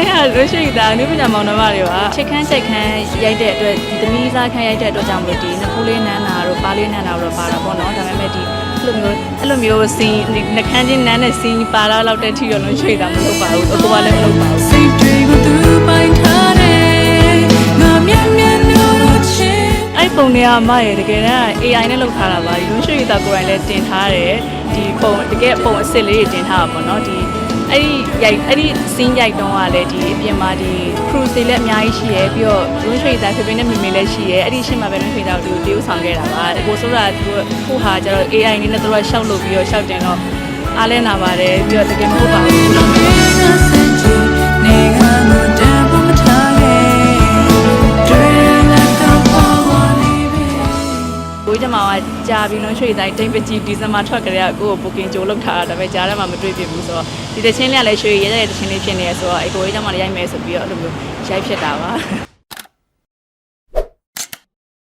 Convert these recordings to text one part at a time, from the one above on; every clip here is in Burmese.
နဲ့ကရွှေရှိတာအနုပညာမောင်နှမတွေကချစ်ခန်းချိတ်ခန်းရိုက်တဲ့အတွက်ဒီသမီးစားခန်းရိုက်တဲ့အတွက်ကြောင့်မလို့ဒီနဖူးလေးနန်းတာတို့ပါးလေးနန်းတာတို့ပါတာပေါ့နော်ဒါပေမဲ့ဒီအဲ့လိုမျိုးအဲ့လိုမျိုးစီးနှခမ်းချင်းနန်းတဲ့စီးပါလာလောက်တဲ့ထီတော့လို့ရွှေတာမလုပ်ပါဘူးအကူကလည်းမလုပ်ပါဘူးစိတ်တွေကိုသူပိုင်ထားတယ်ငါမြတ်မြတ်လို့လို့ချစ်အဲ့ပုံတွေကမရတကယ်တမ်း AI နဲ့လုပ်ထားတာပါရွှေရွှေတာကိုယ်တိုင်လည်းတင်ထားတယ်ဒီပုံတကယ်ပုံအစ်စ်လေးတွေတင်ထားတာပေါ့နော်ဒီ အဲ့ဒီရိုက်အဲ့ဒီစင်းရိုက်တုံးကလည်းဒီအပြင်မှာဒီ cruise တွေလည်းအများကြီးရှိရယ်ပြီးတော့ရွှေရွှေတာဖေဖေနဲ့မေမေလည်းရှိရယ်အဲ့ဒီရှင်းမှာပဲရွှေရွှေတာကိုသူတရုပ်ဆောင်ခဲ့တာပါကိုဆိုတာသူခုဟာကျတော့ AI နဲ့သူတို့ကရှောက်လုပ်ပြီးတော့ရှောက်တင်တော့အားလဲနာပါတယ်ပြီးတော့တကယ်မဟုတ်ပါဘူး ကိုကြီးကျမကကြာပြီးလုံးရွှေတိုင်းတိမ်ပကြီးဒီဇင်ဘာထွက်ကြတဲ့ကိုကို booking ကြိုးလုပ်ထားတာဒါပေမဲ့ကြားထဲမှာမတွေ့ပြဘူးဆိုတော့ဒီတချင်းလေးကလည်းရွှေရဲတဲ့တချင်းလေးဖြစ်နေရဆိုတော့အဲကိုကြီးကျမလည်းရိုက်မယ်ဆိုပြီးတော့အဲ့လိုမျိုးရိုက်ဖြစ်တာပါ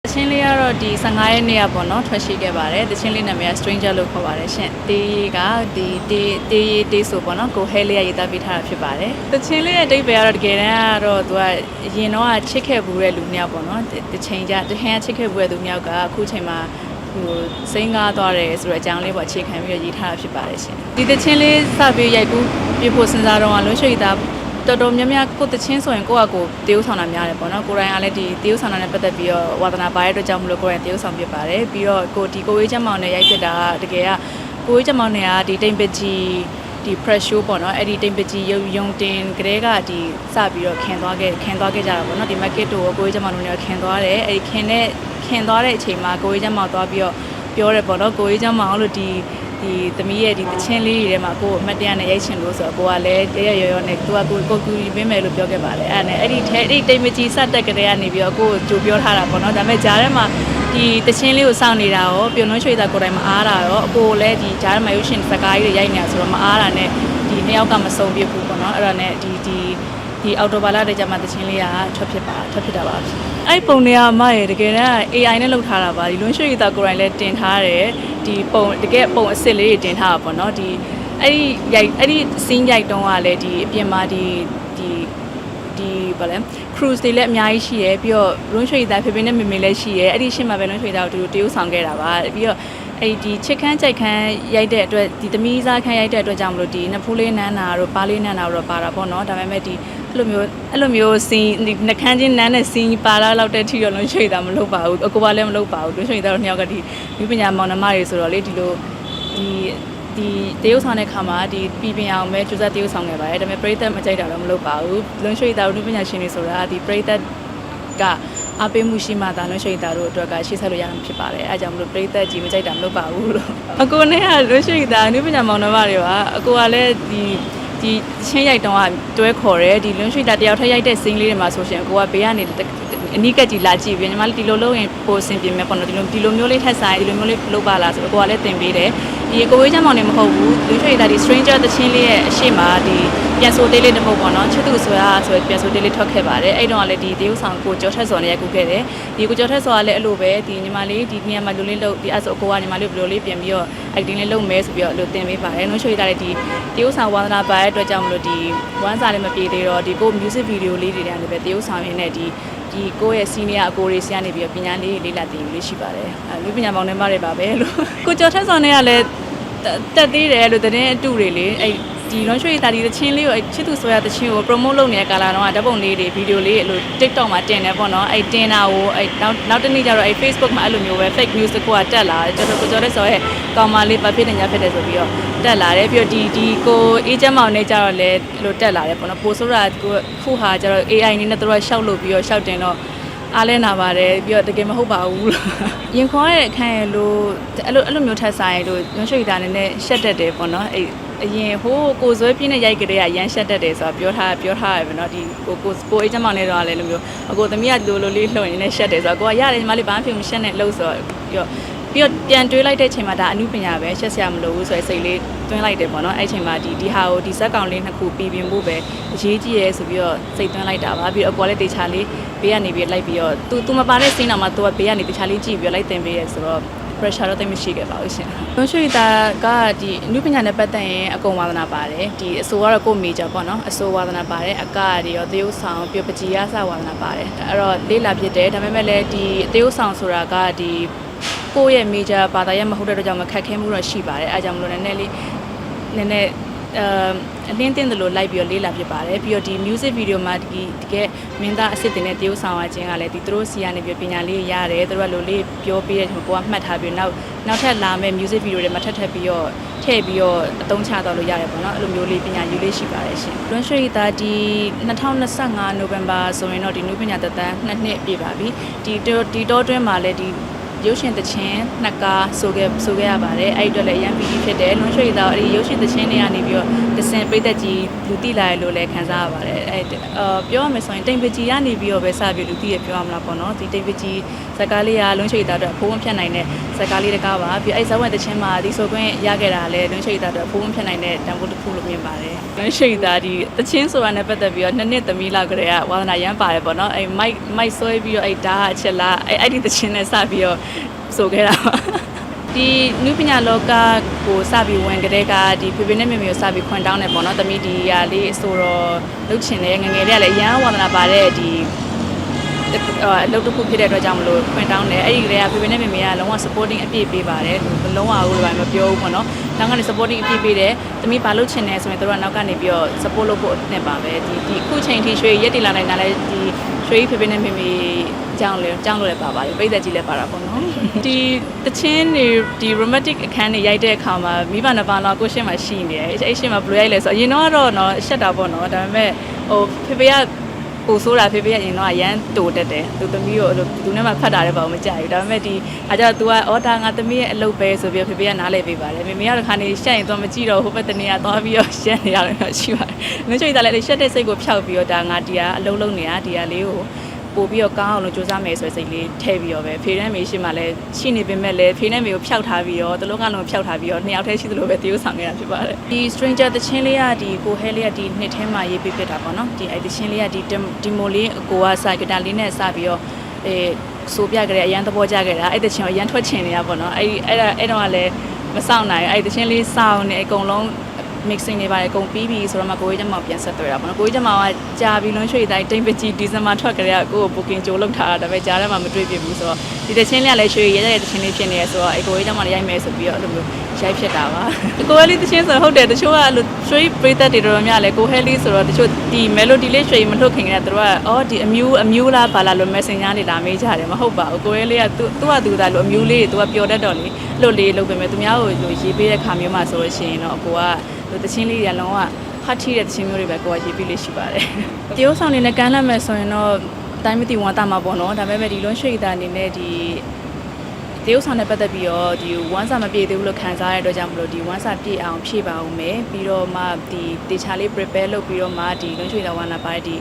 တချင်းလေးက တော့ဒီ15ရက်နေ့ကပေါ့နော်ထွက်ရှိခဲ့ပါတယ်တချင်းလေးနာမည်က Stranger လို့ခေါ်ပါတယ်ရှင်တေးကဒီတေးတေးတေးဆိုပေါ့နော်ကိုဟဲလေးရရေးသားပေးထားတာဖြစ်ပါတယ်တချင်းလေးရဲ့အတိတ်ပဲကတော့တကယ်တမ်းကတော့သူကအရင်တော့ချစ်ခဲ့ဘူးတဲ့လူမျိုးပေါ့နော်တချင်းကြတချင်းကချစ်ခဲ့ဘူးတဲ့လူမျိုးကအခုချိန်မှာဟိုစိန်ကားသွားတယ်ဆိုတော့အကြောင်းလေးပေါ့အခြေခံပြီးတော့ရေးထားတာဖြစ်ပါတယ်ရှင်ဒီတချင်းလေးစပြီးရိုက်ကူးပြဖို့စဉ်းစားတော့ကလွှတ်ရွှေသား တော်တော်များများကိုတချင်းဆိုရင်ကိုယ့်အကူတေးဥဆောင်တာများတယ်ပေါ့နော်ကိုရိုင်းကလည်းဒီတေးဥဆောင်တာနဲ့ပတ်သက်ပြီးတော့ဝါသနာပါတဲ့အတွက်ကြောင့်မလို့ကိုရိုင်းတေးဥဆောင်ဖြစ်ပါတယ်ပြီးတော့ကိုဒီကိုဝေးချက်မောင်နဲ့ရိုက်ဖြစ်တာတကယ်ကကိုဝေးချက်မောင်နဲ့ကဒီတိမ်ပကြီးဒီ press show ပေါ့နော်အဲ့ဒီတိမ်ပကြီးရုံရုံတင်ကလေးကဒီစပြီးတော့ခင်သွားခဲ့ခင်သွားခဲ့ကြတာပေါ့နော်ဒီ market ကိုကိုဝေးချက်မောင်တို့နဲ့ခင်သွားတယ်အဲ့ဒီခင်တဲ့ခင်သွားတဲ့အချိန်မှာကိုဝေးချက်မောင်သွားပြီးတော့ပြောတယ်ပေါ့နော်ကိုဝေးချက်မောင်လို့ဒီ ဒီသမီးရဲ့ဒီတချင်းလေးတွေထဲမှာကိုယ်အမှတ်တရနဲ့ရိုက်ချင်လို့ဆိုတော့ကိုကလည်းရရရော်ရော်နဲ့သူကကိုကိုကူရီပေးမယ်လို့ပြောခဲ့ပါတယ်အဲ့ဒါနဲ့အဲ့ဒီထဲအဲ့ဒီတိမ်မကြီးစတက်ကလေးကနေပြီးတော့ကိုကိုကြိုပြောထားတာပေါ့နော်ဒါပေမဲ့ဂျားထဲမှာဒီတချင်းလေးကိုစောင့်နေတာရောပြုံနှွှဲရွှေသားကိုယ်တိုင်မအားတာရောအကိုလည်းဒီဂျားထဲမှာရုပ်ရှင်စကားကြီးတွေရိုက်နေတာဆိုတော့မအားတာနဲ့ဒီနှစ်ယောက်ကမစုံပြစ်ဘူးပေါ့နော်အဲ့ဒါနဲ့ဒီဒီဒီအော်တိုဘာလာတဲ့ကြမှာတချင်းလေးကထွက်ဖြစ်ပါထွက်ဖြစ်တာပါ အဲ့ပုံတွေကမရတကယ်တမ်း AI နဲ့လုပ်ထားတာပါဒီလွန်ရွှေသားကိုယ်တိုင်လည်းတင်ထားတယ်ဒီပုံတကယ်ပုံအစ်စ်လေးတွေတင်ထားတာပေါ့နော်ဒီအဲ့ဒီရိုက်အဲ့ဒီစင်းရိုက်တုံးကလည်းဒီအပြင်မှာဒီဒီဒီဘာလဲ cruise တွေလည်းအများကြီးရှိရယ်ပြီးတော့လွန်ရွှေသားဖေဖေနဲ့မေမေလည်းရှိရယ်အဲ့ဒီရှင်းမှာပဲလွန်ရွှေသားကိုသူတို့တရုပ်ဆောင်ခဲ့တာပါပြီးတော့အဲ့ဒီချစ်ခန်းကြိုက်ခန်းရိုက်တဲ့အတွက်ဒီသမီးစားခန်းရိုက်တဲ့အတွက်ကြောင့်မလို့ဒီနဖူးလေးနန်းတာတို့ပါးလေးနန်းတာတို့ပါတာပေါ့နော်ဒါပေမဲ့ဒီ အဲ့လိုမျိုးအဲ့လိုမျိုးစီးဒီနှခမ်းချင်းနန်းတဲ့စီးပါလာလောက်တဲ့ထီတော့လုံးရွှေတာမလုပ်ပါဘူးအကူကလည်းမလုပ်ပါဘူးလုံးရွှေတာတော့နှစ်ယောက်ကဒီဝိပညာမောင်နှမတွေဆိုတော့လေဒီလိုဒီဒီတရုပ်ဆောင်တဲ့ခါမှာဒီပြည်ပင်အောင်ပဲကျူဇက်တရုပ်ဆောင်ခဲ့ပါတယ်ဒါပေမဲ့ပရိသတ်မကြိုက်တာတော့မလုပ်ပါဘူးလုံးရွှေတာတို့ဝိပညာရှင်တွေဆိုတာဒီပရိသတ်ကအပေးမှုရှိမှသာလွှတ်ရွှေသားတို့အတွက်ကရှေ့ဆက်လို့ရမှာဖြစ်ပါတယ်အဲဒါကြောင့်မလို့ပရိသတ်ကြီးမကြိုက်တာမလုပ်ပါဘူးလို့အကိုနဲ့ကလွှတ်ရွှေသားအနုပညာမောင်နှမတွေက အကိုကလည်းဒီ ဒီချင်းရိုက်တုံးကတွဲခေါ်တယ်ဒီလွှတ်ရွှေသားတယောက်ထက်ရိုက်တဲ့စင်းလေးတွေမှာဆိုရှင်အကိုကဘေးကနေ အနိကကြီးလာကြည့်ပြီးညီမလေးဒီလိုလုပ်ရင်ပိုအဆင်ပြေမယ်ပေါ့နော်ဒီလိုဒီလိုမျိုးလေးထက်ဆိုင်ဒီလိုမျိုးလေးလုပ်ပါလားဆိုတော့ကိုကလည်းတင်ပေးတယ်ဒီကိုဝေးချမ်းမောင်နေမဟုတ်ဘူးလူရွှေသားဒီ stranger တချင်းလေးရဲ့အရှိမဒီပြန်ဆိုသေးလေးတစ်ပုတ်ပေါ့နော်ချစ်သူဆိုတာဆိုပြန်ဆိုသေးလေးထွက်ခဲ့ပါတယ်အဲ့တော့ကလည်းဒီတရုပ်ဆောင်ကိုကျော်ထက်စော်နဲ့ရိုက်ကူးခဲ့တယ်ဒီကိုကျော်ထက်စော်ကလည်းအဲ့လိုပဲဒီညီမလေးဒီနေရာမှာလူလေးလုပ်ဒီအဲ့ဆိုအကိုကညီမလေးဘယ်လိုလေးပြင်ပြီးတော့ acting လေးလုပ်မယ်ဆိုပြီးတော့လို့တင်ပေးပါတယ်နှုတ်ရွှေသားလည်းဒီတရုပ်ဆောင်ဝါသနာပါတဲ့အတွက်ကြောင့်မလို့ဒီဝမ်းစာလေးမပြေသေးတော့ဒီကို music video လေးတွေတည်းလည်းပဲတရုပ်ဆောင်ရင်းနဲ့ဒီ ဒီကိုယ့်ရဲ့ senior အကိုတွေဆီကနေပြီးတော့ပညာလေးလေးလာတင်ယူလေးရှိပါတယ်အဲလူပညာမောင်နှမတွေပါပဲလို့ကိုကျော်ထက်စော်နဲ့ကလည်းတက်သေးတယ်လို့သတင်းအတုတွေလေအဲ့ ဒီလွန်ရွှေတာဒီတချင်းလေးကိုချစ်သူဆိုရတချင်းကို promote လုပ်နေတဲ့ကာလာတော့ဓာတ်ပုံလေးတွေဗီဒီယိုလေးအဲ့လို TikTok မှာတင်တယ်ပေါ့နော်အဲ့တင်တာကိုအဲ့နောက်နောက်တစ်နေ့ကျတော့အဲ့ Facebook မှာအဲ့လိုမျိုးပဲ fake news တကူကတက်လာတယ်ကျွန်တော်ကိုကျော်တဲ့ဆိုရဲကောင်မလေးဘာဖြစ်နေညာဖြစ်တယ်ဆိုပြီးတော့တက်လာတယ်ပြီးတော့ဒီဒီကိုအေးချမ်းမောင်နဲ့ကျတော့လည်းအဲ့လိုတက်လာတယ်ပေါ့နော်ပိုဆိုတာကိုခုဟာကျတော့ AI နေနဲ့တို့ကရှောက်လို့ပြီးတော့ရှောက်တင်တော့အားလဲနာပါတယ်ပြီးတော့တကယ်မဟုတ်ပါဘူးလို့ရင်ခေါ်ရတဲ့အခန်းရလို့အဲ့လိုအဲ့လိုမျိုးထပ်ဆိုင်လို့ညွှန်ရွှေတာနေနဲ့ရှက်တက်တယ်ပေါ့နော်အဲ့ အရင်ဟိုးကိုဇွဲပြင်းနဲ့ရိုက်ကလေးကရမ်းရှက်တက်တယ်ဆိုတော့ပြောထားပြောထားရပဲเนาะဒီကိုကိုကိုအေးချမ်းမောင်နဲ့တော့လည်းလိုမျိုးအကိုသမီးကလိုလိုလေးလှုပ်နေနဲ့ရှက်တယ်ဆိုတော့ကိုကရတယ်ညီမလေးဘာမှဖြစ်မရှက်နဲ့လှုပ်ဆိုတော့ပြီးတော့ပြီးတော့ပြန်တွေးလိုက်တဲ့အချိန်မှာဒါအမှုပညာပဲရှက်စရာမလိုဘူးဆိုရယ်စိတ်လေးတွင်းလိုက်တယ်ပေါ့နော်အဲ့အချိန်မှာဒီဒီဟာကိုဒီဇက်ကောင်လေးနှစ်ခုပြီးပြင်ဖို့ပဲအရေးကြီးရဲဆိုပြီးတော့စိတ်တွင်းလိုက်တာပါပြီးတော့အပေါ်လည်းတေချာလေးဘေးကနေပြီးလိုက်ပြီးတော့ तू तू မပါတဲ့စင်းအောင်မှာ तू ကဘေးကနေတေချာလေးကြည့်ပြီးတော့လိုက်တင်ပေးရဲဆိုတော့ pressure တော့တိတ်မရှိခဲ့ပါဘူးရှင်လွန်ရွှေတာကဒီအနုပညာနဲ့ပတ်သက်ရင်အကုန်ဝါသနာပါတယ်ဒီအဆိုကတော့ကိုယ် major ပေါ့နော်အဆိုဝါသနာပါတယ်အကတွေရောသေယုတ်ဆောင်ပြပကြီးရစဝါသနာပါတယ်အဲ့တော့လေးလာဖြစ်တယ်ဒါပေမဲ့လည်းဒီသေယုတ်ဆောင်ဆိုတာကဒီကိုယ့်ရဲ့ major ဘာသာရဲ့မဟုတ်တဲ့အတွက်ကြောင့်မခက်ခဲမှုတော့ရှိပါတယ်အဲဒါကြောင့်မလို့နည်းနည်းလေးနည်းနည်း အအလင်းတင်တယ်လို့လိုက်ပြီးတော့လေးလာဖြစ်ပါတယ်ပြီးတော့ဒီ music video မှာဒီတကယ်မင်းသားအစ်စ်တင်တဲ့တရုပ်ဆောင်ရခြင်းကလည်းဒီသူတို့စီကနေပြီးပညာလေးရတယ်သူတို့ကလိုလေးပြောပြတဲ့ကိုကမှတ်ထားပြီးနောက်နောက်ထပ်လာမယ့် music video တွေမှာထပ်ထပ်ပြီးတော့ထည့်ပြီးတော့အသုံးချတော့လို့ရတယ်ပေါ့နော်အဲ့လိုမျိုးလေးပညာယူလေးရှိပါတယ်ရှင်လွန်ရွှေရီသားဒီ2025 November ဆိုရင်တော့ဒီနုပညာသက်တမ်းနှစ်နှစ်ပြည့်ပါပြီဒီတောဒီတောတွင်းမှာလည်းဒီ ရုပ်ရှင်သချင်းနှစ်ကားဆိုခဲ့ဆိုခဲ့ရပါတယ်အဲ့ဒီအတွက်လည်းအရန်ပီတိဖြစ်တယ်လွန်ရွှေရီသားအဲ့ဒီရုပ်ရှင်သချင်းတွေကနေပြီးတော့ တစင်ပိတ်သက်ကြီးလူတိလာရလို့လည်းခံစားရပါတယ်အဲ့အာပြောရမယ်ဆိုရင်တိမ်ပကြီးကနေပြီးတော့ပဲစပြီးလူတိရပြောရမလားပေါ့နော်ဒီတိမ်ပကြီးဇက်ကားလေးကလွန်ရွှေရီသားအတွက်ဖိုးဝန်းဖြတ်နိုင်တဲ့ဇက်ကားလေးတကားပါပြီးအဲ့ဇက်ဝဲသချင်းမှာဒီဆိုခွင့်ရခဲ့တာလည်းလွန်ရွှေရီသားအတွက်ဖိုးဝန်းဖြတ်နိုင်တဲ့တန်ဖိုးတစ်ခုလို့မြင်ပါတယ်လွန်ရွှေရီသားဒီသချင်းဆိုတာနဲ့ပတ်သက်ပြီးတော့နှစ်နှစ်သမီးလောက်ကလေးကဝါသနာရမ်းပါတယ်ပေါ့နော်အဲ့မိုက်မိုက်ဆွဲပြီးတော့အဲ့ဓာတ်အချက်လားအဲ့အဲ့ဒီသချင်းနဲ့စပြီးတော့ဆိုခဲ့တာပါ ဒီနုပညာလောကကိုစပြီးဝင်ကြတဲ့ကဒီဖေဖေနဲ့မေမေကိုစပြီးခွန်တောင်းတယ်ပေါ့နော်။တမိဒီဟာလေးဆိုတော့လှုပ်ချင်တယ်ငယ်ငယ်လေးကလည်းအရန်ဝါသနာပါတဲ့ဒီအလုပ်တစ်ခုဖြစ်တဲ့အတွက်ကြောင့်မလို့ခွန်တောင်းတယ်။အဲ့ဒီကလေးကဖေဖေနဲ့မေမေကလုံးဝ supporting အပြည့်ပေးပါတယ်။လုံးဝဘူးလည်းမပြောဘူးပေါ့နော်။နောက်ကနေ supporting အပြည့်ပေးတယ်။တမိဘာလုပ်ချင်တယ်ဆိုရင်တို့ကနောက်ကနေပြီးတော့ support လုပ်ဖို့နဲ့ပါပဲ။ဒီဒီအခုချိန်ထိရွှေရက်တည်လာနိုင်တာလည်းဒီ ရွှေဖေဖေနဲ့မေမေကြောင်းလေကြောင်းလို့လည်းပါပါတယ်။ပိတ်သက်ကြီးလည်းပါတာပေါ့နော်။ဒီတချင်းတွေဒီ romantic အခန်းတွေရိုက်တဲ့အခါမှာမိဘနှစ်ပါးတော့ကိုရှင်းမှာရှိနေတယ်။အဲ့ရှင်းမှာဘယ်လိုရိုက်လဲဆိုတော့အရင်တော့တော့နော်ရှက်တာပေါ့နော်။ဒါပေမဲ့ဟိုဖေဖေက ကိုဆိုးတာဖေဖေကအရင်တော့အရန်တူတက်တယ်။သူသမီးကိုအဲ့လိုသူနဲ့မှဖတ်တာလည်းပေါ့မကြိုက်ဘူး။ဒါပေမဲ့ဒီအားကြောင့် तू ကအော်ဒါငါသမီးရဲ့အလုပ်ပဲဆိုပြီးဖေဖေကနားလည်ပေးပါတယ်။မေမေကတော့ခါနေရှက်ရင်တော့မကြည့်တော့ဟိုဘက်တနေရသွားပြီးတော့ရှက်နေရတယ်တော့ရှိပါတယ်။မင်းချိုသားလည်းရှက်တဲ့စိတ်ကိုဖျောက်ပြီးတော့ဒါငါဒီကအလုပ်လုပ်နေတာဒီကလေးကို ပို့ပြီးတော့ကောင်းအောင်လို့စူးစမ်းမယ်ဆိုတဲ့စိတ်လေးထည့်ပြီးတော့ပဲဖေနဲ့မေရှိမှလည်းရှိနေပေမဲ့လည်းဖေနဲ့မေကိုဖျောက်ထားပြီးတော့တလုံးကလုံးဖျောက်ထားပြီးတော့နှစ်ယောက်တည်းရှိသလိုပဲတရုပ်ဆောင်နေတာဖြစ်ပါတယ်ဒီ stranger တချင်းလေးကဒီကိုဟဲလေးကဒီနှစ်ထဲမှာရေးပြပြတာပေါ့နော်ဒီအဲ့တချင်းလေးကဒီဒီမိုလေးအကိုကစာဂီတာလေးနဲ့စပြီးတော့အဲဆိုပြကြတဲ့အရန်သဘောကျခဲ့တာအဲ့တချင်းကိုအရန်ထွက်ချင်နေတာပေါ့နော်အဲ့အဲ့ဒါအဲ့တော့ကလည်းမဆောင်နိုင်အဲ့တချင်းလေးစောင်းနေအကုန်လုံး mixing တွေပါတယ်အကုန်ပြီးပြီဆိုတော့မှကိုကြီးကျမပြန်ဆက်တွေ့တာပေါ့နော်ကိုကြီးကျမကကြာပြီးလွန်ရွှေတိုင်းတိမ်ပကြီးဒီဇင်ဘာထွက်ကြတဲ့ကိုကို booking ကြိုလုပ်ထားတာဒါပေမဲ့ကြားထဲမှာမတွေ့ပြဘူးဆိုတော့ဒီတချင်းလေးကလည်းရွှေရရတဲ့တချင်းလေးဖြစ်နေရဆိုတော့အဲကိုကြီးကျမလည်းရိုက်မယ်ဆိုပြီးတော့အဲ့လိုမျိုးရိုက်ဖြစ်တာပါကိုဟဲလေးတချင်းဆိုဟုတ်တယ်တချို့ကအဲ့လိုရွှေပရိသတ်တွေတော်တော်များလဲကိုဟဲလေးဆိုတော့တချို့ဒီ melody လေးရွှေမထုတ်ခင်ကတည်းကသူတို့ကအော်ဒီအမျိုးအမျိုးလားဘာလားလို့ messenger တွေလာမေးကြတယ်မဟုတ်ပါဘူးကိုဟဲလေးကသူသူကသူကလို့အမျိုးလေးတွေသူကပျော်တတ်တော့လေလို့လေးလုပ်ပေမဲ့သူများကိုလို့ရေးပေးတဲ့ခါမျိုးမှာဆိုလို့ရှိရင်တော့အကိုက ဒီတချင်းလေးတွေကလုံးဝဖတ်ထိတဲ့တချင်းမျိုးတွေပဲကိုကရေးပြီးလေးရှိပါတယ်။တရုပ်ဆောင်နေနဲ့ကမ်းလှမ်းမယ်ဆိုရင်တော့တိုင်းမသိဝန်တာမှာပေါ့နော်။ဒါပေမဲ့ဒီလွန်ရွှေတာအနေနဲ့ဒီတရုပ်ဆောင်နဲ့ပတ်သက်ပြီးတော့ဒီဝမ်းစာမပြည့်သေးဘူးလို့ခံစားရတဲ့အတွက်ကြောင့်မလို့ဒီဝမ်းစာပြည့်အောင်ဖြည့်ပါအောင်မယ်။ပြီးတော့မှဒီတေချာလေး prepare လုပ်ပြီးတော့မှဒီလွန်ရွှေတာဝမ်းနာပါတဲ့ဒီ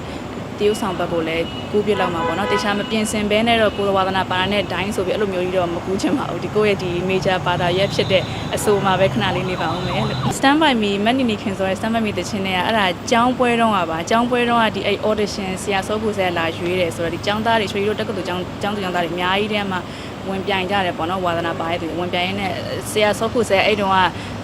တရုပ်ဆောင်ဘက်ကိုလည်းကူးပြစ်လောက်မှာပေါ့နော်တေချာမပြင်ဆင်ဘဲနဲ့တော့ကိုယ်ဝါသနာပါတဲ့ဒိုင်းဆိုပြီးအဲ့လိုမျိုးကြီးတော့မကူးချင်ပါဘူးဒီကိုယ့်ရဲ့ဒီ major ပါတာရဲ့ဖြစ်တဲ့အဆိုမှာပဲခဏလေးနေပါအောင်မယ် stand by me မက်နီနီခင်ဆိုရဲ stand by me တခြင်းတွေကအဲ့ဒါကြောင်းပွဲတော့ပါကြောင်းပွဲတော့ကဒီအဲ့ audition ဆရာစောကူဆဲလာရွေးတယ်ဆိုတော့ဒီကျောင်းသားတွေချွေတို့တက္ကသိုလ်ကျောင်းကျောင်းသူကျောင်းသားတွေအများကြီးတည်းမှာဝင်ပြိုင်ကြတယ်ပေါ့နော်ဝါသနာပါရဲ့သူဝင်ပြိုင်ရင်းနဲ့ဆရာစောကူဆဲအဲ့တုန်းက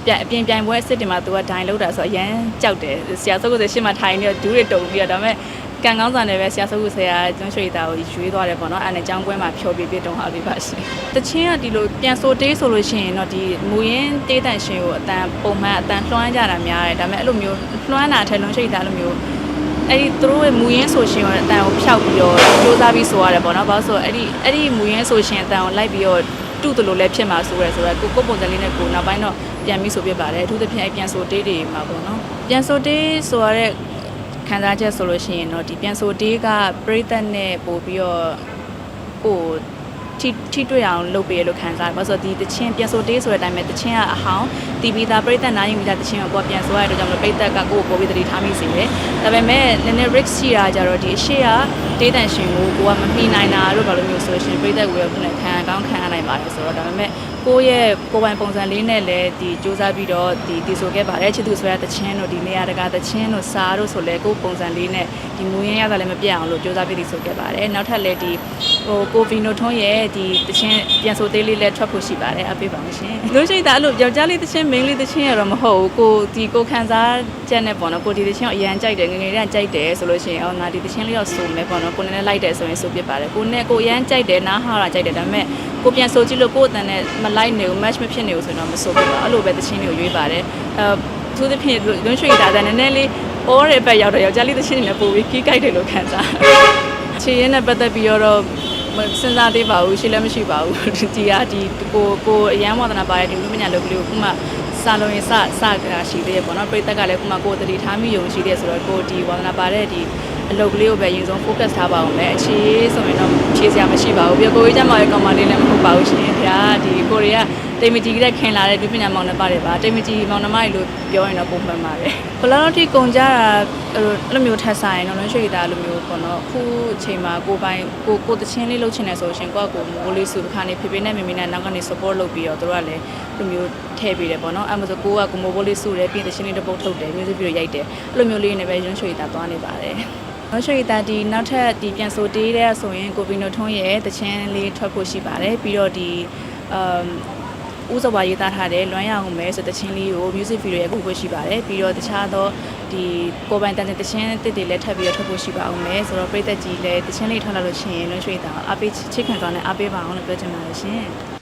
ပြအပြင်ပြိုင်ပွဲအစ်စ်တင်မှာသူကဒိုင်လောက်တာဆိုအရန်ကြောက်တယ်ဆရာစောကူဆဲရှေ့မှာထိုင်နေတော့ဒူးတွေတုံပြီးတော့ဒါပေမဲ့ ကန်ကောင်းစာနဲ့ပဲဆရာဆုပ်ခုဆရာကျွန်းရွှေတာကိုရွေးသွားတယ်ပေါ့နော်အဲ့နဲ့ကျောင်းပွဲမှာဖြောပြပြတုံးဟာလေးပါရှင်တချင်းကဒီလိုပြန်ဆိုတေးဆိုလို့ရှိရင်တော့ဒီမူရင်းတေးတန်ရှင်ကိုအတန်ပုံမှန်အတန်လွှမ်းကြတာများတယ်ဒါပေမဲ့အဲ့လိုမျိုးလွှမ်းတာထက်လွန်ရွှေတာအဲ့လိုမျိုးအဲ့ဒီသူတို့ရဲ့မူရင်းဆိုရှင်ကိုအတန်ကိုဖျောက်ပြီးတော့စူးစမ်းပြီးဆိုရတယ်ပေါ့နော်ဘာလို့ဆိုအဲ့ဒီအဲ့ဒီမူရင်းဆိုရှင်အတန်ကိုလိုက်ပြီးတော့တူတလို့လည်းဖြစ်မှာဆိုရဲဆိုတော့ကိုကိုပုံစံလေးနဲ့ကိုနောက်ပိုင်းတော့ပြန်ပြီးဆိုပြပါတယ်အထူးသဖြင့်အဲ့ပြန်ဆိုတေးတွေမှာပေါ့နော်ပြန်ဆိုတေးဆိုရတဲ့ ခံစားချက်ဆိုလို့ရှိရင်တော့ဒီပြန်ဆိုတေးကပြိသက်နဲ့ပို့ပြီးတော့ကို ထိထိတွေ့အောင်လုပ်ပေးရလို့ခံစားတယ်။ဘာလို့ဆိုဒီတချင်းပြန်ဆိုတေးဆိုတဲ့အတိုင်းပဲတချင်းကအဟောင်းတီဗီသားပြိသက်နားယူမိတာတချင်းကိုကိုကပြန်ဆိုရတဲ့အတွက်ကြောင့်မလို့ပြိသက်ကကိုကိုပို့ပြီးတတိထားမိစေတယ်။ဒါပေမဲ့နည်းနည်း risk ရှိတာကြတော့ဒီအရှိကတေးတန်ရှင်ကိုကိုကမမှီနိုင်တာလို့ဘာလို့မျိုးဆိုရှင်ပြိသက်ကိုရခုနခံကောင်းခံရနိုင်ပါတယ်ဆိုတော့ဒါပေမဲ့ကိုယ့်ရဲ့ကိုယ်ပိုင်ပုံစံလေးနဲ့လည်းဒီစူးစမ်းပြီးတော့ဒီတည်ဆိုခဲ့ပါတယ်ချစ်သူဆိုရတဲ့ချင်းတို့ဒီနေရာတကာတချင်းတို့စားတို့ဆိုလဲကိုယ်ပုံစံလေးနဲ့ဒီမူရင်းရတာလည်းမပြတ်အောင်လို့စူးစမ်းပြီးတည်ဆိုခဲ့ပါတယ်နောက်ထပ်လည်းဒီဟိုကိုဗီနိုထွန်းရဲ့ဒီတချင်းပြန်ဆိုသေးလေးလည်းထွက်ဖို့ရှိပါတယ်အပေးပါမယ်ရှင်လို့ရှိရင်ဒါအဲ့လိုယောက်ျားလေးတချင်းမိန်းလေးတချင်းရတော့မဟုတ်ဘူးကိုဒီကိုခန်းစားချက်နဲ့ပေါ့နော်ကိုဒီတချင်းကိုအရန်ကြိုက်တယ်ငယ်ငယ်တည်းကကြိုက်တယ်ဆိုလို့ရှိရင်အော်ငါဒီတချင်းလေးတော့စုံမယ်ပေါ့နော်ကိုလည်းလိုက်တယ်ဆိုရင်စုပြစ်ပါတယ်ကိုနဲ့ကိုအရန်ကြိုက်တယ်နားဟာတာကြိုက်တယ်ဒါပေမဲ့ကိုပြန်ဆိုကြည့်လို့ကိုအတန်နဲ့မလိုက်နေဘူး match မဖြစ်နေဘူးဆိုတော့မဆိုဘူးပါအဲ့လိုပဲတချင်းလေးကိုရွေးပါတယ်အဲသူသဖြင့်လွန်းရွှေဒါတဲ့နည်းနည်းလေး all ရဲ့ဘက်ရောက်တော့ယောက်ျားလေးတချင်းတွေလည်းပို့ပြီးကြီးကြိုက်တယ်လို့ခံစားချီရင်နဲ့ပတ်သက်ပြီးတော့မ စဉ်းစားသေးပါဘူးရှိလည်းမရှိပါဘူးဒီဟာဒီကိုကိုအရန်ဝါသနာပါတဲ့ဒီလူပညာလုပ်ကလေးကိုခုမှစာလုံးရင်စစကရှိသေးရပေါ့နော်ပြိတက်ကလည်းခုမှကိုတတိထားမိယုံရှိသေးဆိုတော့ကိုဒီဝါသနာပါတဲ့ဒီအလုပ်ကလေးကိုပဲအရင်ဆုံး focus ထားပါအောင်လေအခြေဆိုရင်တော့ဖြေစရာမရှိပါဘူးပြီးတော့ကိုကြီးကျမရဲ့ comment လေးလည်းမဟုတ်ပါဘူးရှင်ဗျာဒီကိုရီးယား တိမ်မကြီးတဲ့ခင်လာတဲ့ဒီပညာမောင်နှမတွေပါတိမ်မကြီးမောင်နှမတွေလို့ပြောရင်တော့ပုံမှန်ပါတယ်ဘယ်လောက်ထိကုန်ကြတာအဲ့လိုမျိုးထက်ဆိုင်တော့လွှမ်းရွှေတာလိုမျိုးပေါ့နော်အခုအချိန်မှာကိုပိုင်ကိုကိုတချင်းလေးလုပ်ချင်တယ်ဆိုရှင်ကိုကကိုမိုးလေးစုတစ်ခါနေဖေဖေနဲ့မေမေနဲ့နောက်ကနေ support လုပ်ပြီးတော့တို့ကလည်းလိုမျိုးထည့်ပေးတယ်ပေါ့နော်အဲ့မှာဆိုကိုကကိုမိုးလေးစုတယ်ပြီးတချင်းလေးတစ်ပုတ်ထုတ်တယ် music video ရိုက်တယ်အဲ့လိုမျိုးလေးနဲ့ပဲရွှမ်းရွှေတာသွားနေပါတယ်မရွှေတာဒီနောက်ထပ်ဒီပြန်ဆိုတေးတဲ့ဆိုရင်ကိုဗီနိုထွန်းရဲ့တခြင်းလေးထွက်ဖို့ရှိပါတယ်ပြီးတော့ဒီအမ် ဦးစဝါရေးသားထားတဲ့လွမ်းရအောင်မဲဆိုတခြင်းလေးကို music video ရဲ့ပို့ဖို့ရှိပါတယ်ပြီးတော့တခြားသောဒီကိုယ်ပိုင်တန်တဲ့တခြင်းတစ်တွေလည်းထပ်ပြီးတော့ထွက်ဖို့ရှိပါအောင်မဲဆိုတော့ပြည်သက်ကြီးလည်းတခြင်းလေးထွက်လာလို့ရှိရင်လွမ်းရွှေတာအပေးချစ်ခံသွားနဲ့အပေးပါအောင်လို့ပြောချင်ပါတယ်ရှင်